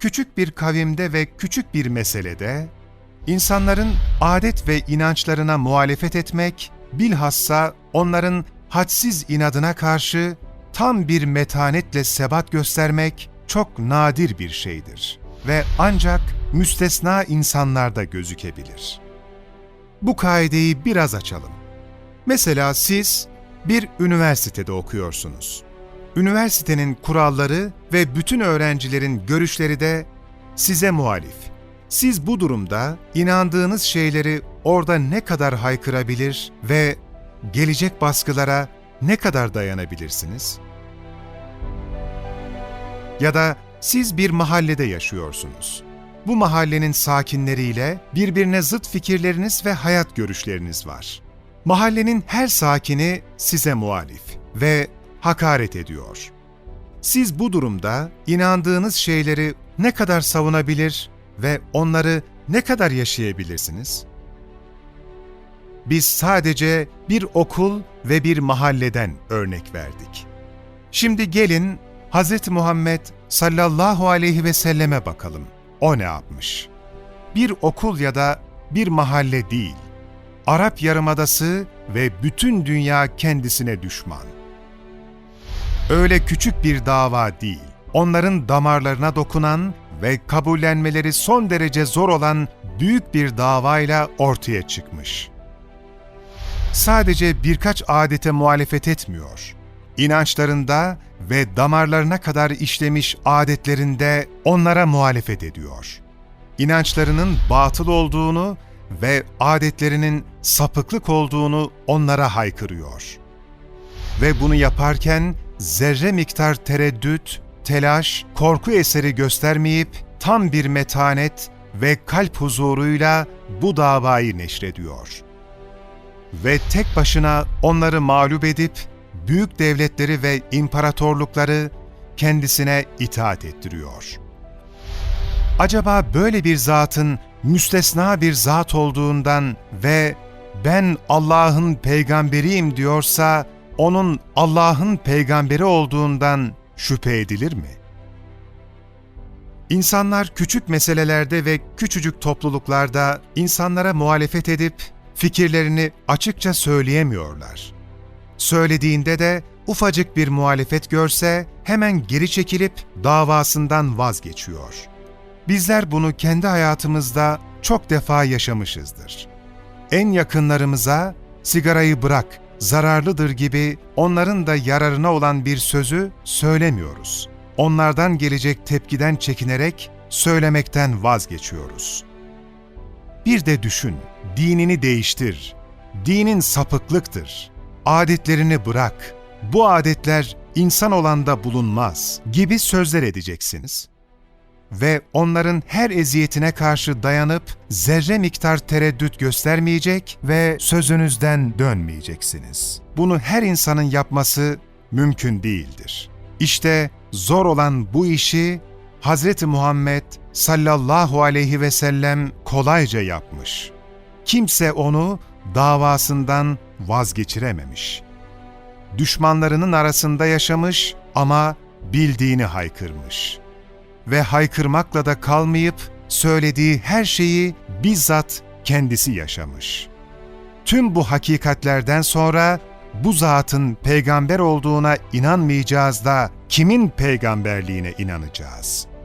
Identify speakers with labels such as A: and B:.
A: küçük bir kavimde ve küçük bir meselede, insanların adet ve inançlarına muhalefet etmek, bilhassa onların hadsiz inadına karşı tam bir metanetle sebat göstermek çok nadir bir şeydir ve ancak müstesna insanlarda gözükebilir. Bu kaideyi biraz açalım. Mesela siz bir üniversitede okuyorsunuz. Üniversitenin kuralları ve bütün öğrencilerin görüşleri de size muhalif. Siz bu durumda inandığınız şeyleri orada ne kadar haykırabilir ve gelecek baskılara ne kadar dayanabilirsiniz? Ya da siz bir mahallede yaşıyorsunuz. Bu mahallenin sakinleriyle birbirine zıt fikirleriniz ve hayat görüşleriniz var. Mahallenin her sakini size muhalif ve hakaret ediyor. Siz bu durumda inandığınız şeyleri ne kadar savunabilir ve onları ne kadar yaşayabilirsiniz? Biz sadece bir okul ve bir mahalleden örnek verdik. Şimdi gelin Hz. Muhammed sallallahu aleyhi ve selleme bakalım. O ne yapmış? Bir okul ya da bir mahalle değil. Arap Yarımadası ve bütün dünya kendisine düşman. Öyle küçük bir dava değil. Onların damarlarına dokunan ve kabullenmeleri son derece zor olan büyük bir davayla ortaya çıkmış. Sadece birkaç adete muhalefet etmiyor. İnançlarında ve damarlarına kadar işlemiş adetlerinde onlara muhalefet ediyor. İnançlarının batıl olduğunu ve adetlerinin sapıklık olduğunu onlara haykırıyor. Ve bunu yaparken zerre miktar tereddüt, telaş, korku eseri göstermeyip tam bir metanet ve kalp huzuruyla bu davayı neşrediyor. Ve tek başına onları mağlup edip büyük devletleri ve imparatorlukları kendisine itaat ettiriyor. Acaba böyle bir zatın müstesna bir zat olduğundan ve ben Allah'ın peygamberiyim diyorsa onun Allah'ın peygamberi olduğundan şüphe edilir mi? İnsanlar küçük meselelerde ve küçücük topluluklarda insanlara muhalefet edip fikirlerini açıkça söyleyemiyorlar. Söylediğinde de ufacık bir muhalefet görse hemen geri çekilip davasından vazgeçiyor. Bizler bunu kendi hayatımızda çok defa yaşamışızdır. En yakınlarımıza sigarayı bırak, zararlıdır gibi onların da yararına olan bir sözü söylemiyoruz. Onlardan gelecek tepkiden çekinerek söylemekten vazgeçiyoruz. Bir de düşün, dinini değiştir. Dinin sapıklıktır. Adetlerini bırak. Bu adetler insan olanda bulunmaz gibi sözler edeceksiniz. Ve onların her eziyetine karşı dayanıp zerre miktar tereddüt göstermeyecek ve sözünüzden dönmeyeceksiniz. Bunu her insanın yapması mümkün değildir. İşte zor olan bu işi Hz. Muhammed sallallahu aleyhi ve sellem kolayca yapmış. Kimse onu davasından vazgeçirememiş. Düşmanlarının arasında yaşamış ama bildiğini haykırmış. Ve haykırmakla da kalmayıp söylediği her şeyi bizzat kendisi yaşamış. Tüm bu hakikatlerden sonra bu zatın peygamber olduğuna inanmayacağız da kimin peygamberliğine inanacağız?''